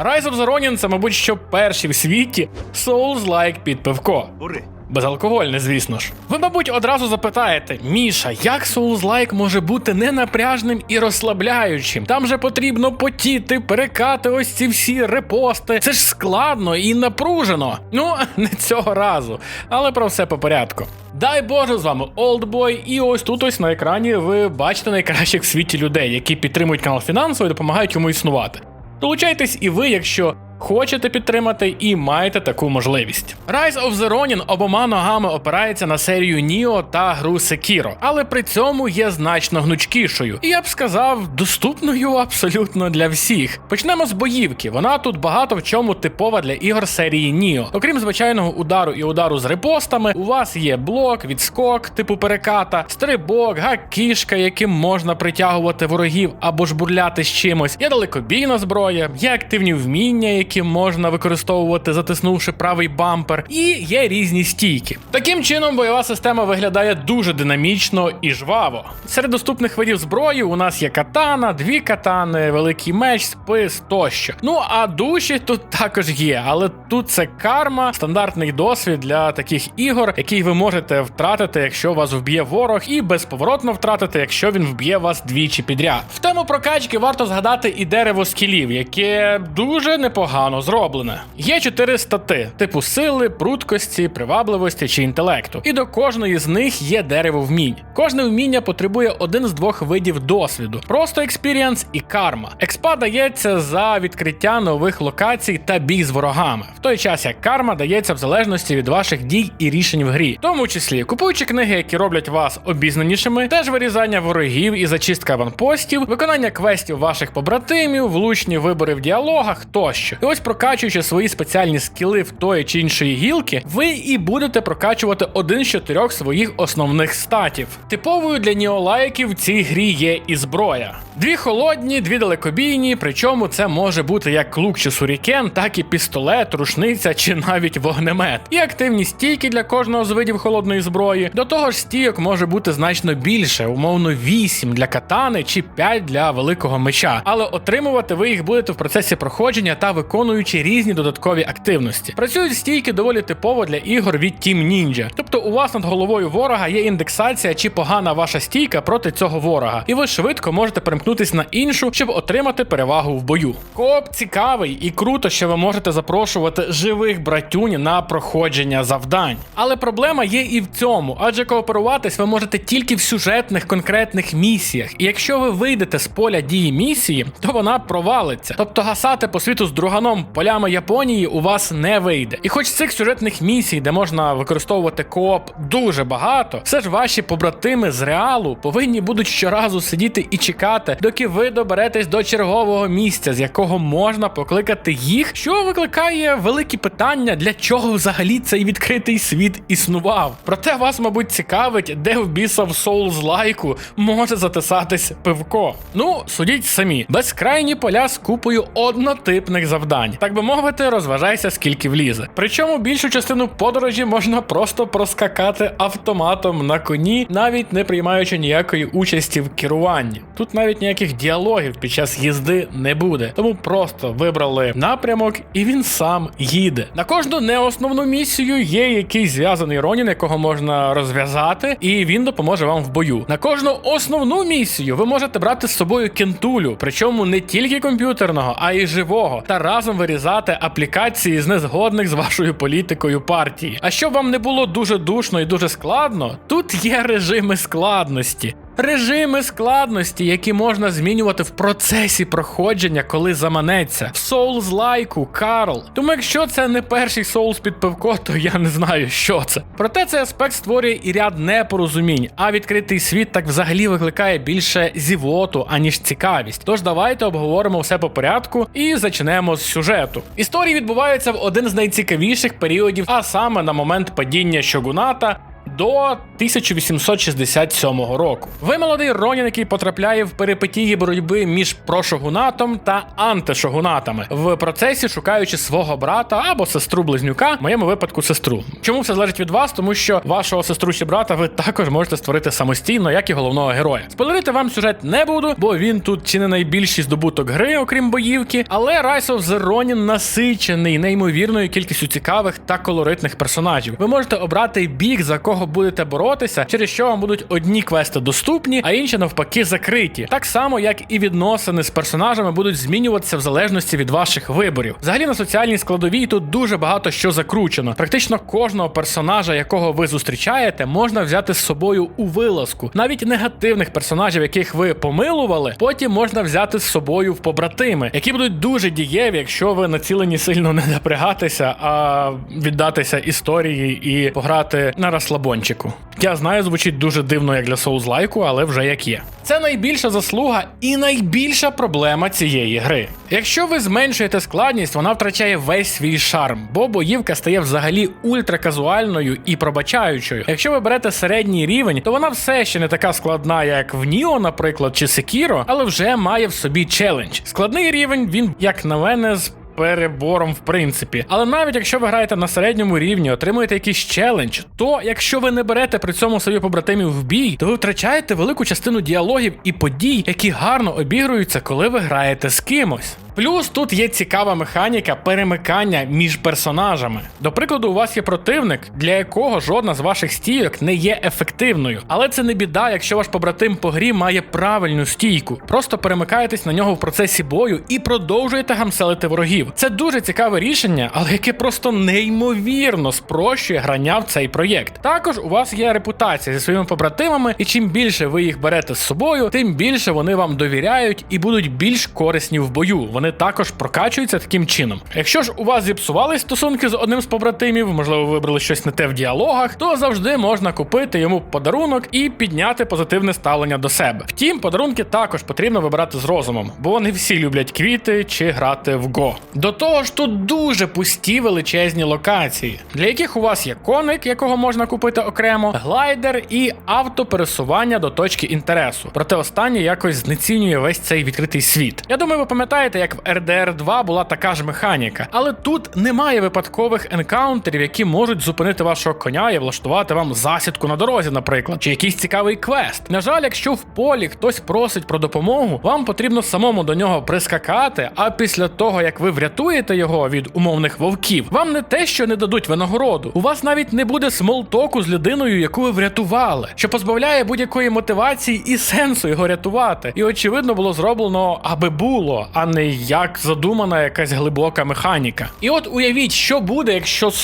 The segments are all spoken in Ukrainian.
Rise of the Ronin – це, мабуть, що перший в світі Souls-like під пивко. Ури! Безалкогольне, звісно ж. Ви, мабуть, одразу запитаєте: Міша, як Souls-like може бути ненапряжним і розслабляючим? Там же потрібно потіти, перекати ось ці всі репости. Це ж складно і напружено. Ну, не цього разу, але про все по порядку. Дай Боже, з вами Oldboy, і ось тут ось на екрані ви бачите найкращих в світі людей, які підтримують канал фінансово і допомагають йому існувати. Долучайтесь і ви, якщо хочете підтримати і маєте таку можливість. Rise of the Ronin обома ногами опирається на серію Ніо та гру Sekiro, але при цьому є значно гнучкішою. І я б сказав, доступною абсолютно для всіх. Почнемо з боївки. Вона тут багато в чому типова для ігор серії Ніо. Окрім звичайного удару і удару з репостами, у вас є блок, відскок, типу переката, стрибок, гак-кішка, яким можна притягувати ворогів або ж бурляти з чимось. Є далекобійна зброя, є активні вміння, які можна використовувати, затиснувши правий бампер, і є різні стійки. Таким чином, бойова система виглядає дуже динамічно і жваво. Серед доступних видів зброї у нас є катана, дві катани, великий меч, спис тощо. Ну а душі тут також є, але тут це карма, стандартний досвід для таких ігор, який ви можете втратити, якщо вас вб'є ворог, і безповоротно втратити, якщо він вб'є вас двічі підряд. В тему прокачки варто згадати і дерево скілів, яке дуже непогано зроблене. Є чотири стати: типу сили, прудкості, привабливості чи інтелекту. І до кожної з них є дерево вмінь. Кожне вміння потребує один з двох видів досвіду: просто експіріанс і карма. Експа дається за відкриття нових локацій та бій з ворогами, в той час як карма дається в залежності від ваших дій і рішень в грі, в тому числі купуючи книги, які роблять вас обізнанішими, теж вирізання ворогів і зачистка аванпостів, виконання квестів ваших побратимів, влучні вибори в діалогах тощо. І ось прокачуючи свої спеціальні скіли в тої чи іншої гілки, ви і будете прокачувати один з чотирьох своїх основних статів. Типовою для ніолайків в цій грі є і зброя. Дві холодні, дві далекобійні, причому це може бути як лук чи сурікен, так і пістолет, рушниця чи навіть вогнемет. І активні стійки для кожного з видів холодної зброї. До того ж, стійок може бути значно більше, умовно 8 для катани чи 5 для великого меча. Але отримувати ви їх будете в процесі проходження та виконуючи різні додаткові активності. Працюють стійки доволі типово для ігор від Team Ninja. Тобто у вас над головою ворога є індексація чи погана ваша стійка проти цього ворога, і ви швидко можете перемкнутися на іншу, щоб отримати перевагу в бою. Кооп цікавий і круто, що ви можете запрошувати живих братюнь на проходження завдань. Але проблема є і в цьому, адже кооперуватись ви можете тільки в сюжетних конкретних місіях. І якщо ви вийдете з поля дії місії, то вона провалиться. Тобто гасати по світу з друганом полями Японії у вас не вийде. І хоч цих сюжетних місій, де можна використовувати кооп дуже багато, все ж ваші побратими з реалу повинні будуть щоразу сидіти і чекати, доки ви доберетесь до чергового місця, з якого можна покликати їх, що викликає великі питання, для чого взагалі цей відкритий світ існував. Проте вас, мабуть, цікавить, де в біса в Souls лайку може затисатись пивко. Ну, судіть самі, безкрайні поля з купою однотипних завдань. Так би мовити, розважайся скільки влізе. Причому більшу частину подорожі можна просто проскакати автоматом на коні, навіть не приймаючи ніякої участі в керуванні. Тут навіть ніяких діалогів під час їзди не буде. Тому просто вибрали напрямок, і він сам їде. На кожну неосновну місію є якийсь зв'язаний Ронін, якого можна розв'язати, і він допоможе вам в бою. На кожну основну місію ви можете брати з собою кентулю, причому не тільки комп'ютерного, а й живого, та разом вирізати аплікації з незгодних з вашою політикою партії. А щоб вам не було дуже душно і дуже складно, тут є режими складності. Режими складності, які можна змінювати в процесі проходження, коли заманеться. В Souls лайку, Карл. Тому якщо це не перший Souls під пивко, то я не знаю, що це. Проте цей аспект створює і ряд непорозумінь, а відкритий світ так взагалі викликає більше зівоту, аніж цікавість. Тож давайте обговоримо все по порядку і зачнемо з сюжету. Історії відбуваються в один з найцікавіших періодів, а саме на момент падіння Щогуната до 1867 року. Ви молодий Ронін, який потрапляє в перипетії боротьби між прошогунатом та антишогунатами в процесі, шукаючи свого брата або сестру близнюка, в моєму випадку сестру. Чому все залежить від вас? Тому що вашого сестру чи брата ви також можете створити самостійно, як і головного героя. Спойлерити вам сюжет не буду, бо він тут чи не найбільший здобуток гри, окрім боївки. Але Rise of the Ronin насичений неймовірною кількістю цікавих та колоритних персонажів. Ви можете обрати бік, за кого будете боротися, через що вам будуть одні квести доступні, а інші навпаки закриті. Так само, як і відносини з персонажами будуть змінюватися в залежності від ваших виборів. Взагалі на соціальній складовій тут дуже багато що закручено. Практично кожного персонажа, якого ви зустрічаєте, можна взяти з собою у вилазку. Навіть негативних персонажів, яких ви помилували, потім можна взяти з собою в побратими, які будуть дуже дієві, якщо ви націлені сильно не напрягатися, а віддатися історії і пограти на розслабончику. Я знаю, звучить дуже дивно як для соузлайку, але вже як є. Це найбільша заслуга і найбільша проблема цієї гри. Якщо ви зменшуєте складність, вона втрачає весь свій шарм, бо боївка стає взагалі ультраказуальною і пробачаючою. Якщо ви берете середній рівень, то вона все ще не така складна, як в Ніо, наприклад, чи Sekiro, але вже має в собі челендж. Складний рівень, він, як на мене, з перебором в принципі. Але навіть якщо ви граєте на середньому рівні, отримуєте якийсь челендж, то якщо ви не берете при цьому собі побратимів в бій, то ви втрачаєте велику частину діалогів і подій, які гарно обігруються, коли ви граєте з кимось. Плюс тут є цікава механіка перемикання між персонажами. До прикладу, у вас є противник, для якого жодна з ваших стійок не є ефективною. Але це не біда, якщо ваш побратим по грі має правильну стійку. Просто перемикаєтесь на нього в процесі бою і продовжуєте гамселити ворогів. Це дуже цікаве рішення, але яке просто неймовірно спрощує грання в цей проєкт. Також у вас є репутація зі своїми побратимами, і чим більше ви їх берете з собою, тим більше вони вам довіряють і будуть більш корисні в бою вони також прокачуються таким чином. Якщо ж у вас зіпсувались стосунки з одним з побратимів, можливо, вибрали щось не те в діалогах, то завжди можна купити йому подарунок і підняти позитивне ставлення до себе. Втім, подарунки також потрібно вибирати з розумом, бо вони всі люблять квіти чи грати в Го. До того ж, тут дуже пусті величезні локації, для яких у вас є коник, якого можна купити окремо, глайдер і автопересування до точки інтересу. Проте останнє якось знецінює весь цей відкритий світ. Я думаю, ви пам'ятаєте, як в RDR 2 була така ж механіка, але тут немає випадкових енкаунтерів, які можуть зупинити вашого коня і влаштувати вам засідку на дорозі, наприклад, чи якийсь цікавий квест. На жаль, якщо в полі хтось просить про допомогу, вам потрібно самому до нього прискакати. А після того, як ви врятуєте його від умовних вовків, вам не те, що не дадуть винагороду. У вас навіть не буде смолтоку з людиною, яку ви врятували, що позбавляє будь-якої мотивації і сенсу його рятувати. І очевидно було зроблено, аби було, а не як задумана якась глибока механіка. І от уявіть, що буде, якщо з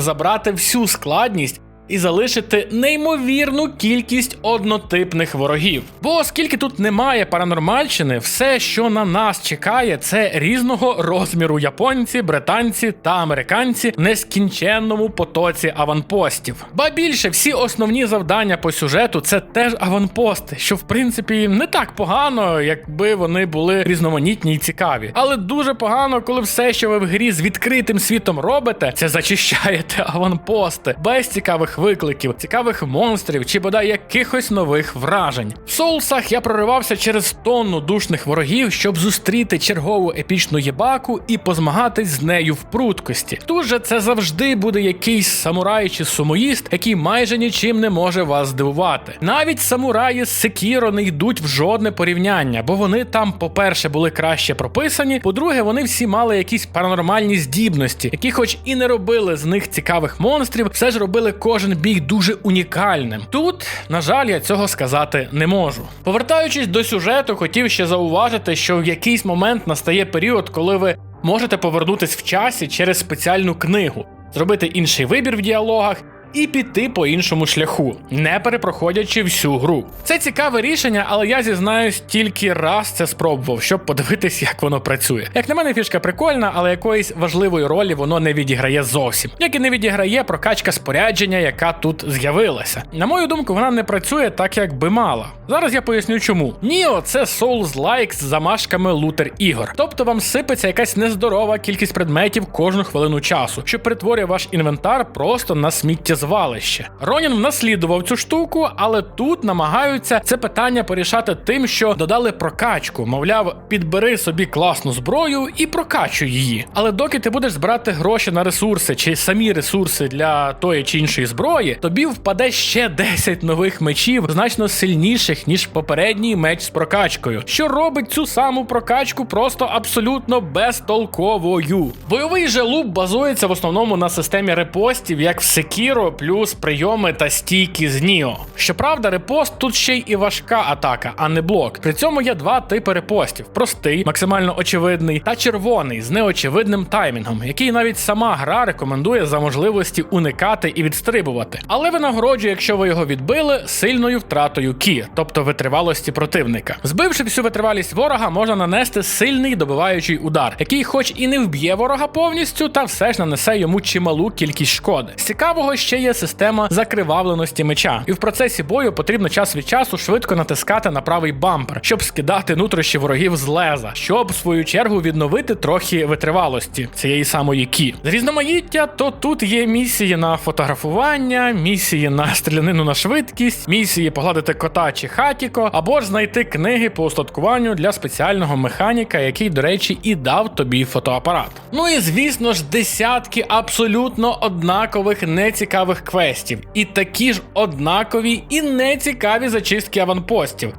забрати всю складність. І залишити неймовірну кількість однотипних ворогів. Бо оскільки тут немає паранормальщини, все, що на нас чекає, це різного розміру японці, британці та американці в нескінченному потоці аванпостів. Ба більше всі основні завдання по сюжету це теж аванпости, що в принципі не так погано, якби вони були різноманітні і цікаві. Але дуже погано, коли все, що ви в грі з відкритим світом робите, це зачищаєте аванпости без цікавих викликів, цікавих монстрів чи бодай якихось нових вражень. В соусах я проривався через тонну душних ворогів, щоб зустріти чергову епічну єбаку і позмагатись з нею в пруткості. Тут же це завжди буде якийсь самурай чи сумоїст, який майже нічим не може вас здивувати. Навіть самураї з Секіро не йдуть в жодне порівняння, бо вони там, по-перше, були краще прописані. По-друге, вони всі мали якісь паранормальні здібності, які, хоч і не робили з них цікавих монстрів, все ж робили кожен бій дуже унікальним. Тут, на жаль, я цього сказати не можу. Повертаючись до сюжету, хотів ще зауважити, що в якийсь момент настає період, коли ви можете повернутись в часі через спеціальну книгу, зробити інший вибір в діалогах. І піти по іншому шляху, не перепроходячи всю гру. Це цікаве рішення, але я зізнаюсь, тільки раз це спробував, щоб подивитись, як воно працює. Як на мене, фішка прикольна, але якоїсь важливої ролі воно не відіграє зовсім. Як і не відіграє прокачка спорядження, яка тут з'явилася. На мою думку, вона не працює так, як би мала. Зараз я поясню, чому. Ніо це Souls-like з замашками лутер ігор. Тобто вам сипеться якась нездорова кількість предметів кожну хвилину часу, що перетворює ваш інвентар просто на сміттєзвалення звалище. Ронін внаслідував цю штуку, але тут намагаються це питання порішати тим, що додали прокачку. Мовляв, підбери собі класну зброю і прокачуй її. Але доки ти будеш збирати гроші на ресурси чи самі ресурси для тої чи іншої зброї, тобі впаде ще 10 нових мечів, значно сильніших ніж попередній меч з прокачкою, що робить цю саму прокачку просто абсолютно безтолковою. Бойовий же луп базується в основному на системі репостів, як в Sekiro, плюс прийоми та стійки з Ніо. Щоправда, репост тут ще й і важка атака, а не блок. При цьому є два типи репостів: простий, максимально очевидний, та червоний з неочевидним таймінгом, який навіть сама гра рекомендує за можливості уникати і відстрибувати. Але винагороджує, якщо ви його відбили, сильною втратою кі, тобто витривалості противника. Збивши всю витривалість ворога, можна нанести сильний добиваючий удар, який, хоч і не вб'є ворога повністю, та все ж нанесе йому чималу кількість шкоди. З цікавого ще є система закривавленості меча, і в процесі бою потрібно час від часу швидко натискати на правий бампер, щоб скидати нутрощі ворогів з леза, щоб в свою чергу відновити трохи витривалості цієї самої кі. З різноманіття, то тут є місії на фотографування, місії на стрілянину на швидкість, місії погладити кота чи хатіко, або ж знайти книги по устаткуванню для спеціального механіка, який, до речі, і дав тобі фотоапарат. Ну і звісно ж, десятки абсолютно однакових нецікавих квестів, і такі ж однакові і нецікаві зачистки аванпостів.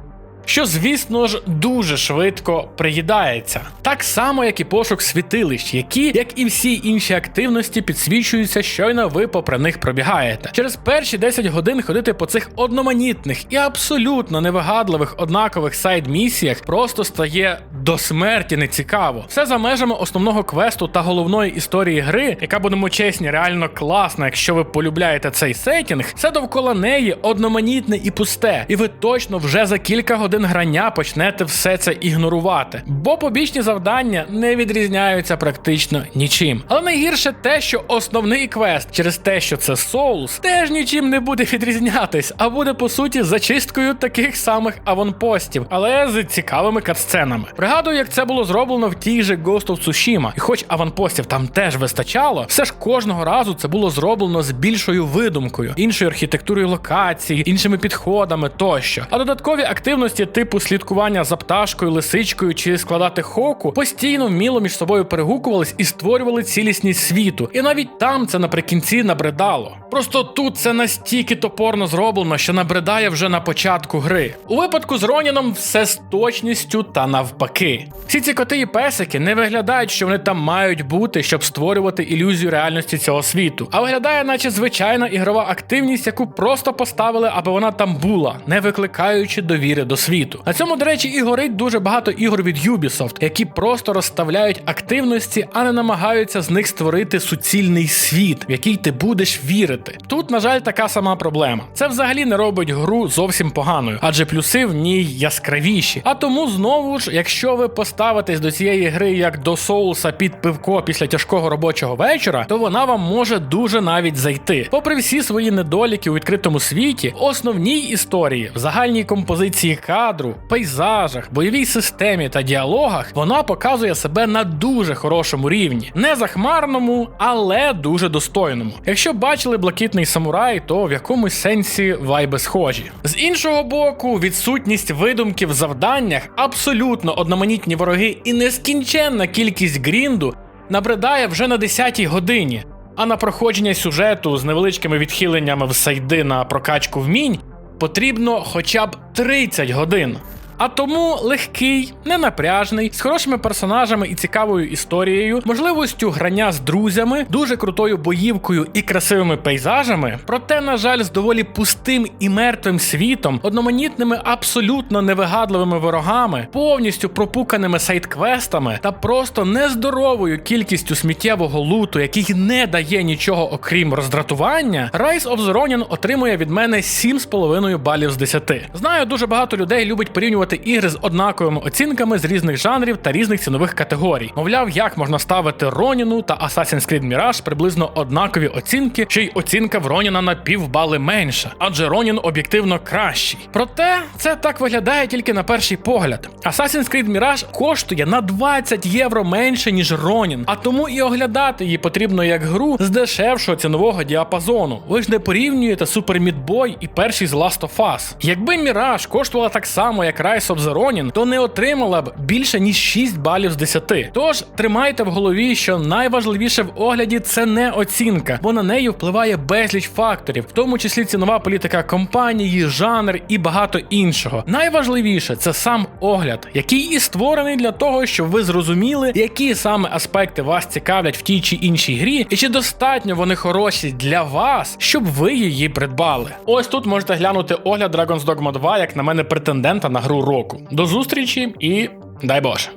Що, звісно ж, дуже швидко приїдається, так само, як і пошук світилищ, які, як і всі інші активності, підсвічуються, щойно ви попри них пробігаєте. Через перші 10 годин ходити по цих одноманітних і абсолютно невигадливих однакових сайд-місіях просто стає до смерті нецікаво. Все за межами основного квесту та головної історії гри, яка будемо чесні, реально класна, якщо ви полюбляєте цей сетінг, все довкола неї одноманітне і пусте, і ви точно вже за кілька годин грання почнете все це ігнорувати, бо побічні завдання не відрізняються практично нічим. Але найгірше те, що основний квест через те, що це Souls, теж нічим не буде відрізнятись, а буде по суті зачисткою таких самих аванпостів, але з цікавими катсценами. Пригадую, як це було зроблено в тій же Ghost of Tsushima. І хоч аванпостів там теж вистачало, все ж кожного разу це було зроблено з більшою видумкою, іншою архітектурою локації, іншими підходами тощо. А додаткові активності типу слідкування за пташкою, лисичкою чи складати хоку постійно вміло між собою перегукувались і створювали цілісність світу. І навіть там це наприкінці набридало. Просто тут це настільки топорно зроблено, що набридає вже на початку гри. У випадку з Роніном все з точністю та навпаки. Всі ці коти і песики не виглядають, що вони там мають бути, щоб створювати ілюзію реальності цього світу, а виглядає, наче звичайна ігрова активність, яку просто поставили, аби вона там була, не викликаючи довіри до світу. На цьому, до речі, і горить дуже багато ігор від Ubisoft, які просто розставляють активності, а не намагаються з них створити суцільний світ, в який ти будеш вірити. Тут, на жаль, така сама проблема. Це взагалі не робить гру зовсім поганою, адже плюси в ній яскравіші. А тому знову ж, якщо ви поставитесь до цієї гри як до соуса під пивко після тяжкого робочого вечора, то вона вам може дуже навіть зайти. Попри всі свої недоліки у відкритому світі, основній історії, в загальній композиції кадру, пейзажах, бойовій системі та діалогах, вона показує себе на дуже хорошому рівні, не захмарному, але дуже достойному. Якщо бачили блакитний самурай, то в якомусь сенсі вайби схожі. З іншого боку, відсутність видумки в завданнях, абсолютно одноманітні вороги і нескінченна кількість грінду набридає вже на 10-й годині. А на проходження сюжету з невеличкими відхиленнями в сайди на прокачку вмінь потрібно хоча б 30 годин. А тому легкий, ненапряжний, з хорошими персонажами і цікавою історією, можливістю грання з друзями, дуже крутою боївкою і красивими пейзажами, проте, на жаль, з доволі пустим і мертвим світом, одноманітними, абсолютно невигадливими ворогами, повністю пропуканими сайт-квестами та просто нездоровою кількістю сміттєвого луту, який не дає нічого окрім роздратування, Rise of the отримує від мене 7,5 балів з 10. Знаю, дуже багато людей любить порівнювати порівнювати ігри з однаковими оцінками з різних жанрів та різних цінових категорій. Мовляв, як можна ставити Роніну та Assassin's Creed Mirage приблизно однакові оцінки, чи й оцінка в Роніна на півбали менша, адже Ронін об'єктивно кращий. Проте це так виглядає тільки на перший погляд. Assassin's Creed Mirage коштує на 20 євро менше, ніж Ронін, а тому і оглядати її потрібно як гру з дешевшого цінового діапазону. Ви ж не порівнюєте Meat Boy і перший з Last of Us. Якби Mirage коштувала так само, як Rise of the Ronin, то не отримала б більше ніж 6 балів з 10. Тож тримайте в голові, що найважливіше в огляді це не оцінка, бо на неї впливає безліч факторів, в тому числі цінова політика компанії, жанр і багато іншого. Найважливіше це сам огляд, який і створений для того, щоб ви зрозуміли, які саме аспекти вас цікавлять в тій чи іншій грі, і чи достатньо вони хороші для вас, щоб ви її придбали. Ось тут можете глянути огляд Dragon's Dogma 2, як на мене, претендента на гру року. До зустрічі і дай Боже!